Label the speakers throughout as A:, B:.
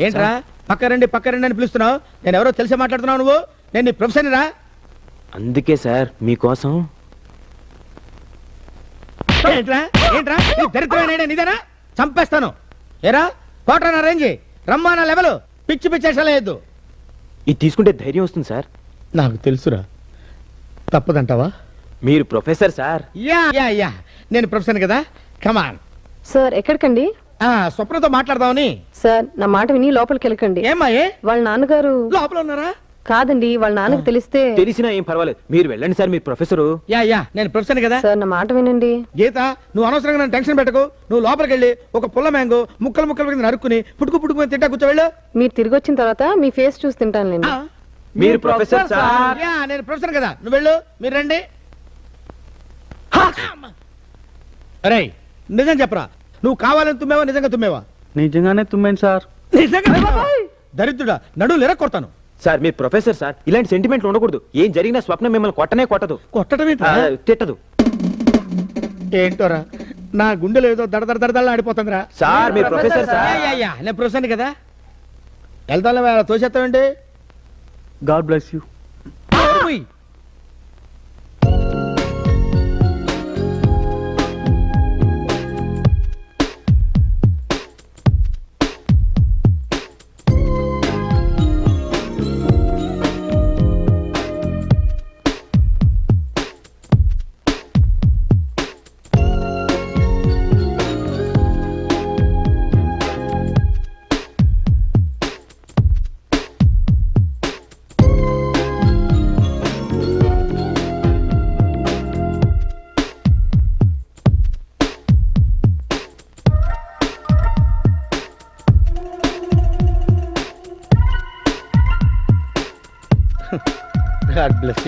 A: ఏంట్రా? పక్క రండి పక్క రండి అని పిలుస్తున్నావు? నేను ఎవరో తెలిసి మాట్లాడుతున్నావు నువ్వు? నేను నీ ప్రొఫెసర్ రా.
B: అందుకే సార్ మీకోసం.
A: ఏంట్రా? ఏంట్రా? దరిద్రమైన ఐడియా నీదేనా? చంపేస్తాను. ఏరా? కోట రేంజ్ రమ్మానా లెవెల్. పిచ్చి పిచ్చి వేయద్దు.
B: ఇది తీసుకుంటే ధైర్యం వస్తుంది సార్.
A: నాకు తెలుసురా. తప్పదంటావా?
B: మీరు professor sir.
A: Yeah yeah yeah. నేను ప్రొఫెసర్ కదా? కమాన్
C: సార్ ఎక్కడికండి?
A: స్వప్నతో మాట్లాడదామని.
C: సార్ నా మాట విని లోపలికి వెళ్ళకండి.
A: ఏమ్మా ఏ?
C: వాళ్ళ నాన్నగారు
A: లోపల ఉన్నారా?
C: కాదండి వాళ్ళ నాన్నకి తెలిస్తే
B: తెలిసినా ఏం పర్వాలేదు. మీరు వెళ్ళండి సార్ మీరు ప్రొఫెసరు.
A: యా యా నేను ప్రొఫెసర్ కదా.
C: సార్ నా మాట వినండి.
A: గీత నువ్వు అనవసరంగా నన్ను టెన్షన్ పెట్టకు. నువ్వు లోపలికి వెళ్ళి ఒక పుల్ల మ్యాంగో ముక్కలు ముక్కలు కింద నరుక్కుని పుట్టుకు పుట్టుకు మీద తింటా కూర్చోవెళ్ళు.
C: మీరు తిరిగి వచ్చిన తర్వాత మీ ఫేస్ చూసి తింటానులేండి.
A: ఆ,
B: మీరు ప్రొఫెసర్ సార్.
A: యా నేను ప్రొఫెసర్ కదా. నువ్వు వెళ్ళు మీరు రండి. అరే నిజం చెప్పరా? నువ్వు కావాలని తుమ్మేవా నిజంగా తుమ్మేవా?
D: నిజంగానే తుమ్మాను సార్.
A: నిజంగా? దరిద్రుడా నడువులు ఎర కొడతాను.
B: సార్ మీరు ప్రొఫెసర్ సార్ ఇలాంటి సెంటిమెంట్లు ఉండకూడదు. ఏం జరిగినా స్వప్నం మిమ్మల్ని కొట్టనే కొట్టదు.
A: కొట్టడం
B: ఆ,
A: ఏంట్రా?
B: తిట్టదు.
A: ఏంటోరా నా గుండెలో ఏదో దడ దడ దడదడ ఆడిపోతుందిరా.
B: సార్ మీరు ప్రొఫెసర్ సార్.
A: నేను ప్రొఫెసర్ కదా? వెళ్తాను అలా తోసేస్తావేంటి?
D: God bless you.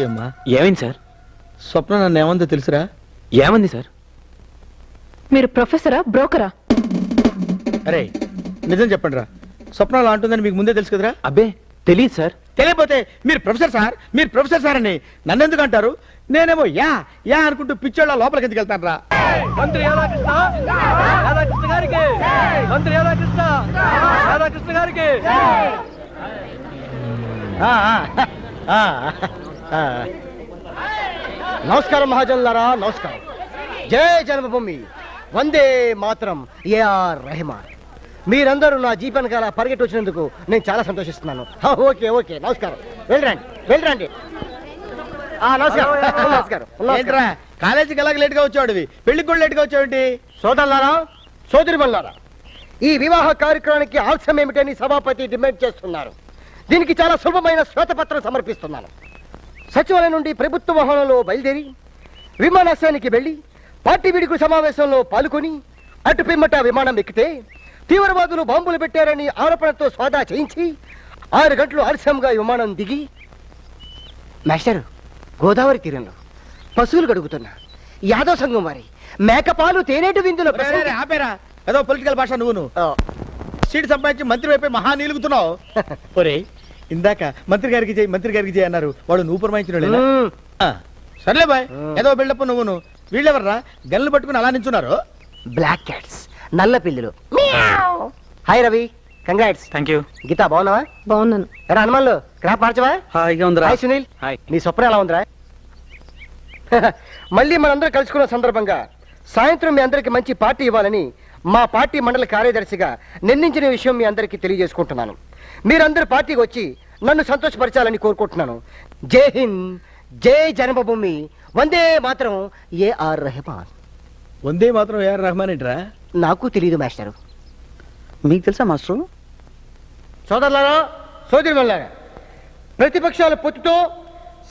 A: అమ్మా.
B: ఏమైంది సార్?
A: స్వప్న నన్ను ఏమందో తెలుసురా?
B: ఏమంది సార్?
C: మీరు ప్రొఫెసరా బ్రోకరా?
A: అరే నిజం చెప్పండి రా స్వప్న అలా అంటుందని మీకు ముందే తెలుసు కదరా?
B: అబ్బే తెలియదు సార్.
A: తెలియపోతే మీరు ప్రొఫెసర్ సార్ మీరు ప్రొఫెసర్ సార్ అని నన్ను ఎందుకు అంటారు? నేనేమో యా యా అనుకుంటూ పిచ్చోళ్ళ లోపలికి ఎందుకు వెళ్తాను రా
D: మంత్రి రాధాకృష్ణ రాధాకృష్ణ గారికి. మంత్రి రాధాకృష్ణ రాధాకృష్ణ గారికి.
E: నమస్కారం మహాజనులారా నమస్కారం. జై జన్మభూమి. వందే మాత్రం ఏఆర్ రెహమాన్. మీరందరూ నా జీప్ వెనకాల పరిగెట్టి వచ్చినందుకు నేను చాలా సంతోషిస్తున్నాను. ఓకే ఓకే నమస్కారం. వెళ్ళరండి వెళ్ళరండి. ఆ, నమస్కారం నమస్కారం
A: ఏంట్రా కాలేజీకి ఎలాగ లేట్గా వచ్చాడువి? పెళ్ళికి కూడా లేట్గా వచ్చావేంటి?
E: సోదరులారా సోదరిమల్లారా ఈ వివాహ కార్యక్రమానికి ఆలస్యం ఏమిటని సభాపతి డిమాండ్ చేస్తున్నారు. దీనికి చాలా సులభమైన శ్వేతపత్రం సమర్పిస్తున్నాను. సచివాలయం నుండి ప్రభుత్వ వాహనంలో బయలుదేరి విమానాశ్రయానికి వెళ్ళి పార్టీ విడుకు సమావేశంలో పాల్గొని అటు పిమ్మట విమానం ఎక్కితే తీవ్రవాదులు బాంబులు పెట్టారని ఆరోపణతో స్వాదా చేయించి ఆరు గంటలు ఆలస్యంగా విమానం దిగి మాస్టర్ గోదావరి తీరంలో పశువులు గడుగుతున్నా యాదవ్ సంఘం వారి మేకపాలు తేనేటి విందులో
A: ఆపేరా. ఏదో పొలిటికల్ భాష నువ్వు సీట్ సంపాదించి మంత్రి వైపు మహా నీలుగుతున్నావు. ఇందాక మంత్రి గారికి చేయి మంత్రి గారికి చేయి అన్నారు. వాడు నువ్వు పురమాయించిన. సర్లే బాయ్. ఏదో బిల్డప్ నువ్వును. వీళ్ళెవర్రా? గన్లు పట్టుకుని అలా నించున్నారు?
E: బ్లాక్ క్యాట్స్ నల్ల పిల్లులు. Hi Ravi congrats
D: thank you
E: Geeta బాగున్నావా?
C: బాగున్నాను.
E: ఎరా హనుమాన్లు క్రాప్ మార్చవా?
D: హాయిగా ఉందిరా.
E: హాయ్ సునీల్.
B: హాయ్
E: నీ స్వప్న ఎలా ఉందిరా? మళ్ళీ మనందరం కలుసుకున్న సందర్భంగా సాయంత్రం మీ అందరికి మంచి పార్టీ ఇవ్వాలని మా పార్టీ మండల కార్యదర్శిగా నిర్ణయించిన విషయం మీ అందరికీ తెలియజేసుకుంటున్నాను. మీరందరూ పార్టీకి వచ్చి నన్ను సంతోషపరచాలని కోరుకుంటున్నాను. జై హింద్ జై జన్మభూమి. వందే మాత్రం ఏఆర్ రెహమాన్.
A: వందే మాత్రం ఏఆర్ రహమాన్ ఏంట్రా?
E: నాకు తెలియదు మాస్టరు.
D: మీకు తెలుసా మాస్టర్?
E: సోదరులారా సోదరి ప్రతిపక్షాల పొత్తుతో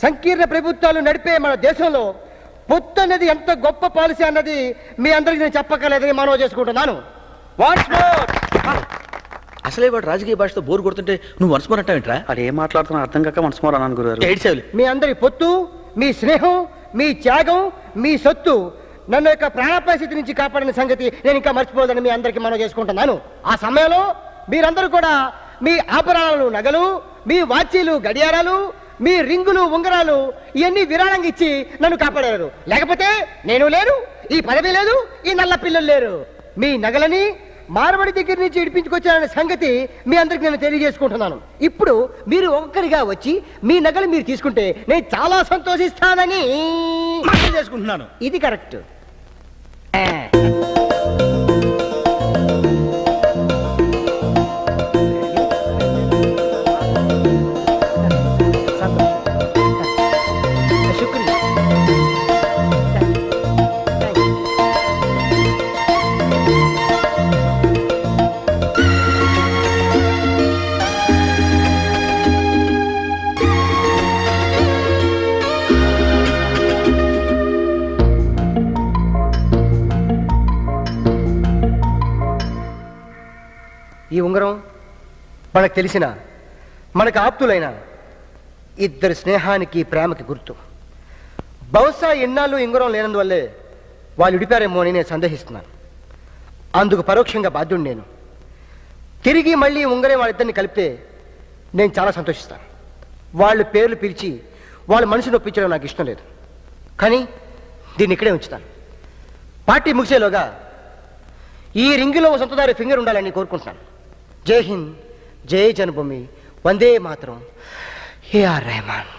E: సంకీర్ణ ప్రభుత్వాలు నడిపే మన దేశంలో పొత్తు అనేది ఎంత గొప్ప పాలసీ అన్నది మీ అందరికీ నేను చెప్పక్కర్లేదని మనవి చేసుకుంటున్నాను.
A: అసలే వాడు రాజకీయ భాషతో బోర్ కొడుతుంటే నువ్వు వన్స్ మోర్ అంటావేంట్రా
D: అది ఏం మాట్లాడుతున్నా అర్థం కాక మనసు మోరా అన్నాను గురుగారు.
A: ఎయిట్ సెవెన్
E: మీ అందరి పొత్తు మీ స్నేహం మీ త్యాగం మీ సొత్తు నన్ను యొక్క ప్రాణాపాయ స్థితి నుంచి కాపాడిన సంగతి నేను ఇంకా మర్చిపోదని మీ అందరికీ మనం చేసుకుంటున్నాను. ఆ సమయంలో మీరందరూ కూడా మీ ఆభరణాలు నగలు మీ వాచీలు గడియారాలు మీ రింగులు ఉంగరాలు ఇవన్నీ విరాళంగా ఇచ్చి నన్ను కాపాడారు. లేకపోతే నేను లేను ఈ పదవి లేదు ఈ నల్ల పిల్లలు లేరు. మీ నగలని మార్వడి దగ్గర నుంచి ఇడిపించుకొచ్చాననే సంగతి మీ అందరికి నేను తెలియజేసుకుంటున్నాను. ఇప్పుడు మీరు ఒక్కరిగా వచ్చి మీ నగలు మీరు తీసుకుంటే నేను చాలా సంతోషిస్తానని
A: చేసుకుంటున్నాను.
E: ఇది కరెక్ట్. ఈ ఉంగరం మనకు తెలిసిన మనకు ఆప్తులైన ఇద్దరి స్నేహానికి ప్రేమకి గుర్తు. బహుశా ఎన్నాళ్ళు ఉంగరం లేనందువల్లే వాళ్ళు విడిపారేమో అని నేను సందేహిస్తున్నాను. అందుకు పరోక్షంగా బాధ్యుడు నేను. తిరిగి మళ్ళీ ఉంగరం వాళ్ళిద్దరిని కలిపితే నేను చాలా సంతోషిస్తాను. వాళ్ళ పేర్లు పిలిచి వాళ్ళ మనసు నొప్పించడం నాకు ఇష్టం లేదు. కానీ దీన్ని ఇక్కడే ఉంచుతాను. పార్టీ ముగిసేలోగా ఈ రింగులో సొంతదారి ఫింగర్ ఉండాలని కోరుకుంటున్నాను. జై హింద్ జై జన్మభూమి వందే మాత్రం. A R
C: Rahman.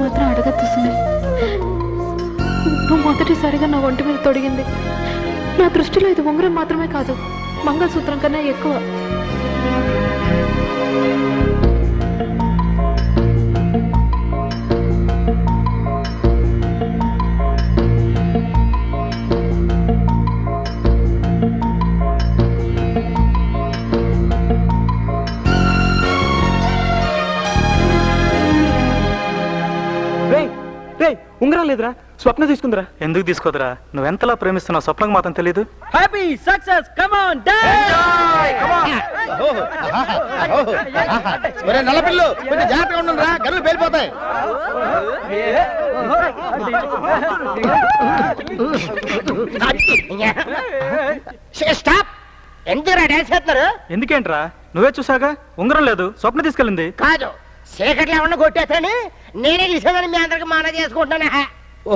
C: మాత్రం అడగద్దు సునీల్. నువ్వు మొదటిసారిగా నా ఒంటి మీద తొడిగింది. నా దృష్టిలో ఇది ఉంగరం మాత్రమే కాదు మంగళసూత్రం కన్నా ఎక్కువ.
B: రే ఉంగరం లేదురా. స్వప్న తీసుకుందిరా.
D: ఎందుకు తీసుకోదురా? నువ్వెంతలా ప్రేమిస్తున్నావు? స్వప్నకు మాత్రం తెలియదు
A: హ్యాపీ సక్సెస్ కమాన్ ఒరే నల్లపిల్లు కొంచెం జాగ్రత్తగా ఉండండి రా గనులు పేలిపోతాయి.
E: స్టాప్. ఎందుకు డాన్స్ చేస్తున్నారు?
D: ఎందుకేంట్రా? నువ్వే చూసాగా ఉంగరం లేదు. స్వప్న తీసుకెళ్ళింది.
E: కాదు. చీకట్లో ఏమన్నా కొట్టేస్తాను? నేనే తీసేదని మీ అందరికి మాన చేసుకుంటున్నాను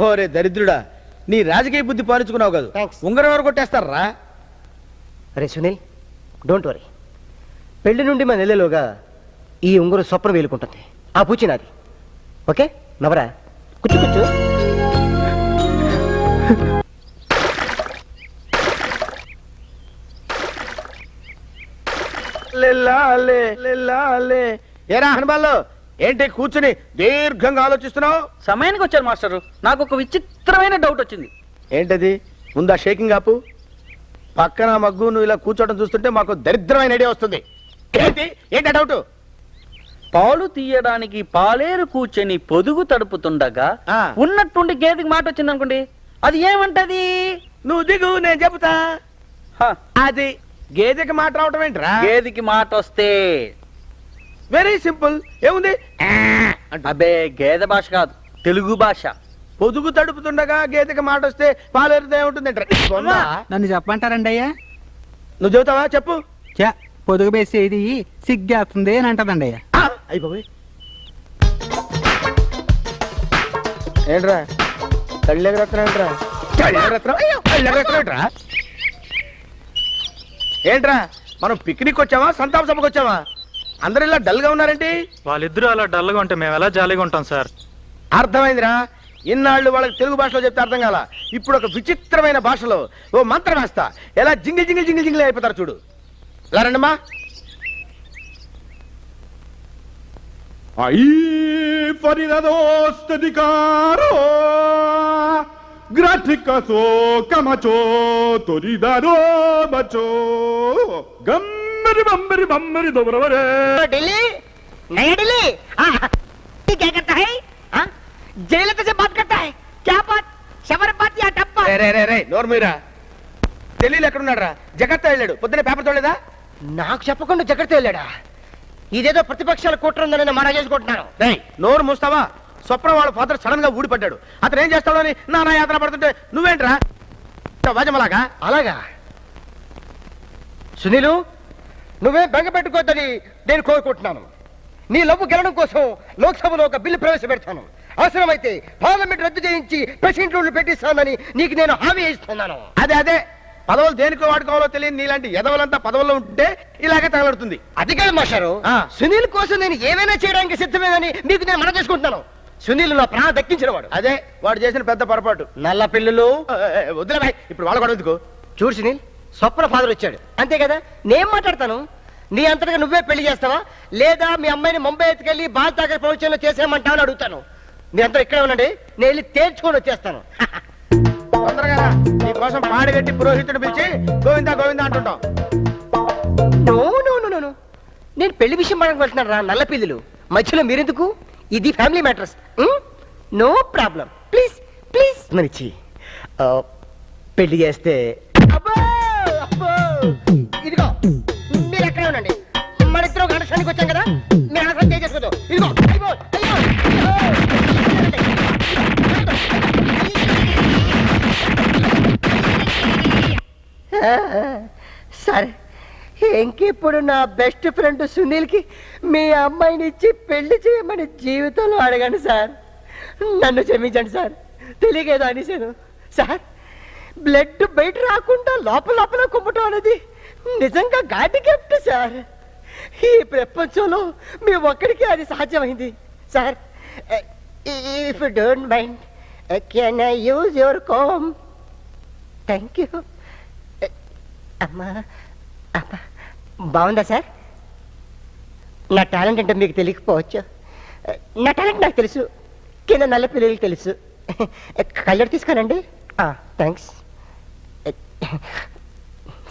A: ఓరే దరిద్రుడా నీ రాజకీయ బుద్ధి పాలించుకున్నావు కాదు.
E: Thanks.
A: ఉంగరం ఎవరు కొట్టేస్తారా?
E: అరే సునీల్ డోంట్ వరీ పెళ్ళి నుండి మన నెలలోగా ఈ ఉంగరం స్వప్న వేలుకుంటుంది. ఆ పూచి నాది. ఓకే? నవరా? కూర్చో కూర్చో.
A: లెల్లాలే, లెల్లాలే. ఏరా హనుమాన్లు? ఏంటి కూర్చుని దీర్ఘంగా ఆలోచిస్తున్నావు?
F: సమయానికి వచ్చారు మాస్టరు. నాకు ఒక విచిత్రమైన డౌట్ వచ్చింది.
A: ఏంటది? ముందా షేకింగ్ ఆపు? పక్కన మగ్గు నువ్వు ఇలా కూర్చోవడం చూస్తుంటే మాకు దరిద్రమైన ఐడియా వస్తుంది. ఏంటి? ఏంటి డౌట్
F: పాలు తీయడానికి పాలేరు కూర్చొని పొదుగు తడుపుతుండగా
A: ఆ.
F: ఉన్నట్టుండి గేదెకి మాట వచ్చింది అనుకోండి అది ఏమంటది?
A: నువ్వు దిగు నేను చెబుతా.
F: హ,
A: అది గేదెకి మాట రావటం ఏంట్రా?
F: గేదెకి మాట వస్తే
A: వెరీ సింపుల్ ఏముంది?
F: అబే గేదె భాష కాదు. తెలుగు భాష.
A: పొదుగు తడుపుతుండగా గేదెకి మాట వస్తే పాలేరుతో ఏముంటుంది
G: నన్ను చెప్పమంటారండి అయ్యా?
A: నువ్వు చెబుతావా? చెప్పు.
G: చా పొదుగు వేసి ఇది సిగ్గేస్తుంది అని అంటదండి అయ్యా.
A: అయిపోయి ఏంట్రా? కళ్ళు ఎగరేస్తున్నాయంట్రా కళ్ళు ఎగరేస్తున్నావు? అయ్యో, కళ్ళు ఎగరేస్తున్నాయంట్రా? ఏంట్రా? మనం పిక్నిక్ వచ్చావా? సంతాప సభకు వచ్చావా? అందరు ఇలా డల్గా ఉన్నారేంటి
D: వాళ్ళిద్దరూ అలా డల్గా ఉంటే మేము ఎలా జాలీగా ఉంటాం సార్
A: అర్థమైందిరా? ఇన్నాళ్ళు వాళ్ళకి తెలుగు భాషలో చెప్తే అర్థం కాల? ఇప్పుడు ఒక విచిత్రమైన భాషలో ఓ మంత్రం వేస్తా. ఎలా జింగిల్ జింగిల్ జింగిల్ జింగిల్ అయిపోతారు చూడు. ఇలా రండమ్మా.
H: Ahí faridados dedicaro Graticaso camacho toridaro macho Gammari bammari bammari dobravare
E: Delhi नया दिल्ली हाँ, ये क्या करता है हाँ? जयललिता से बात करता है क्या बात शबर बात या टप्पा
A: రే రే రే రే నోరు మీరా ఢిల్లీలో ఎక్కడున్నాడు రా జగత్తా వెళ్ళాడు పొద్దున్న పేపర్ చూడలేదా
E: నాకు చెప్పకుండా జగడితే వెళ్ళాడా ఇదేదో ప్రతిపక్షాల కుట్ర ఉందని నేను మన చేసుకుంటున్నాను
A: రేయ్ నోరు మూస్తావా స్వప్న వాళ్ళ ఫాదర్ సడన్ గా ఊడిపడ్డాడు అతను ఏం చేస్తాడో అని నానా యాత్ర పడుతుంటే నువ్వేంట్రా వాజమలాగా
E: అలాగా సునీలు నువ్వే బెంగ పెట్టుకోవద్దని నేను కోరుకుంటున్నాను. నీ లవ్వు గెలడం కోసం లోక్సభలో ఒక బిల్లు ప్రవేశపెడతాను. అవసరమైతే పార్లమెంట్ రద్దు చేయించి ప్రెసిడెంట్ రూల్ పెట్టిస్తానని నీకు నేను హామీ ఇస్తున్నాను.
A: అదే అదే. పదవులు దేనికో వాడుకోవాలో తెలియని నీలాంటి ఎదవలంతా పదవుల్లో ఉంటే ఇలాగే తగలడుతుంది.
E: అది కాదు మాస్టారు. సునీల్ కోసం నేను ఏమైనా చేయడానికి సిద్ధమేనని మీకు నేను మనం చేసుకుంటున్నాను. సునీల్ నా ప్రాణ దక్కించిన వాడు
A: అదే వాడు చేసిన పెద్ద పొరపాటు.
E: నల్ల పిల్లలు.
A: భాయ్ ఇప్పుడు వాళ్ళ కూడా ఎందుకు?
E: చూడు సునీల్ స్వప్న ఫాదర్ వచ్చాడు. అంతే కదా? నేను మాట్లాడతాను? నీ అంతటా నువ్వే పెళ్ళి చేస్తావా? లేదా మీ అమ్మాయిని ముంబై ఎత్తుకెళ్ళి బాల్ తాగర్ ప్రవచనంలో చేసేయమంటావని అడుగుతాను. మీ అందరూ ఇక్కడే ఉండండి నేను వెళ్ళి తేల్చుకొని వచ్చేస్తాను.
A: తొందరగా రా. నీ కోసం పాడిగట్టి పురోహితుడు పిలిచి గోవిందా గోవిందా అంటుంటాం
E: no no no no, no. నేను పెళ్ళి విషయం వెళ్తున్నాను రా నల్ల పిల్లులు. మధ్యలో మీరెందుకు? ఇది family matters no problem. Please please. మనిచ్చి ఆ, పెళ్ళి చేస్తే అబ్బో. ఇదిగో మీరు ఎక్కడే ఉండండి. మన ఇద్దరు ఒక వచ్చాం కదా మీరు అండర్స్టాండ్ చేసుకోదు ఇదిగో అయ్యో అయ్యో! సరే ఇంకిప్పుడు నా బెస్ట్ ఫ్రెండ్ సునీల్కి మీ అమ్మాయిని ఇచ్చి పెళ్ళి చేయమని జీవితంలో అడగండి సార్. నన్ను క్షమించండి సార్. తెలియకేదో అనేసాను? సార్ బ్లడ్ బయట రాకుండా లోపల లోపల కుమ్మటం అనేది నిజంగా గాడి గిఫ్ట్ సార్. ఈ ప్రపంచంలో మీ ఒక్కడికి అది సాధ్యమైంది sir. If don't mind can I use your comb thank you అమ్మా అమ్మా. బాగుందా సార్? నా టాలెంట్ అంటే మీకు తెలియకపోవచ్చు. Eh, నా టాలెంట్ నాకు తెలుసు. కింద నల్ల పిల్లలకి తెలుసు. Eh, కళ్ళర్ తీసుకోనండి థ్యాంక్స్ ah,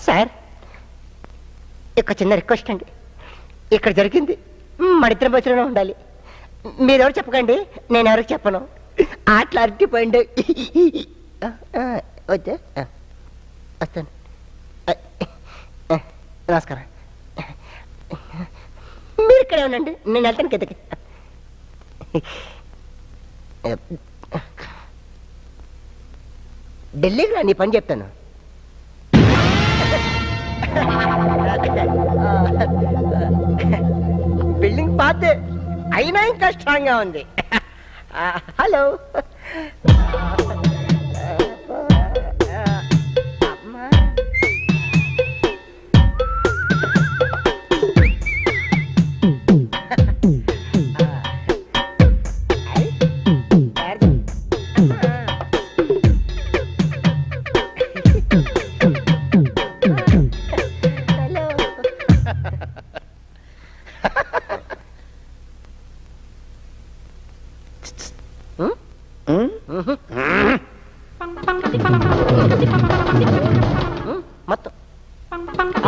E: సార్ ఒక చిన్న రిక్వెస్ట్ అండి. ఇక్కడ జరిగింది. మన ఇద్దరం మధ్యలోనే ఉండాలి. మీరెవరు చెప్పకండి నేను ఎవరికి చెప్పను. ఆటలు అరటిపోయింది వద్దా? వస్తాను. నమస్కారం. మీరు ఇక్కడే ఉండండి నేను వెళ్తాను కిందకి. ఢిల్లీకి రా నీ పని చెప్తాను. బిల్డింగ్ పాతే అయినా ఇంకా స్ట్రాంగ్గా ఉంది. ఆ, హలో.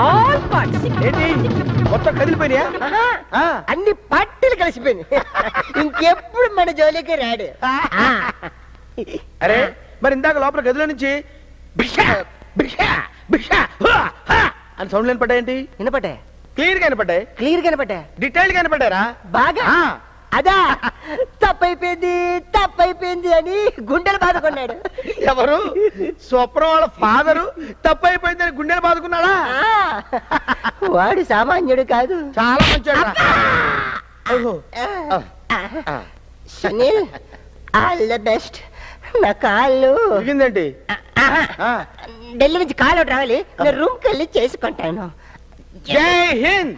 E: ఆల్ పార్ట్స్
A: ఏంటి? మొత్తం కదిలిపోయినాయా? ఆ.
E: అన్ని పార్టీలు కలిసిపోయింది ఇంకెప్పుడు మన జోలికి రాడు.
A: అరే మరి ఇందాక లోపల గదిలో నుంచి బిషా బిషా బిషా హువా, హా అని సౌండ్ లేని పడ్డాయేంటి
E: వినపట్టే
A: క్లియర్గా వినపడ్డాయి?
E: క్లియర్గా వినపట్టే
A: డీటెయిల్గా వినపడ్డారా?
E: బాగా. అదా తప్పైపోయింది తప్పైపోయింది అని గుండెలు బాదుకున్నాడు.
A: ఎవరు? స్వప్న వాళ్ళ ఫాదరు? తప్పైపోయిందని గుండెలు బాదుకున్నాడా?
E: ఆ, వాడు సామాన్యుడు కాదు.
A: చాలా మంచోడు. ఆ.
E: Sunil all the best. నా కాళ్ళు.
A: ఆ.
E: ఢిల్లీ నుంచి కాలు ఒకటి రావాలి. రూమ్కి వెళ్ళి చేసుకుంటాను.
A: జై హింద్!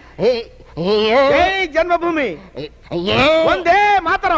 A: జన్మభూమి. వందే మాతరం.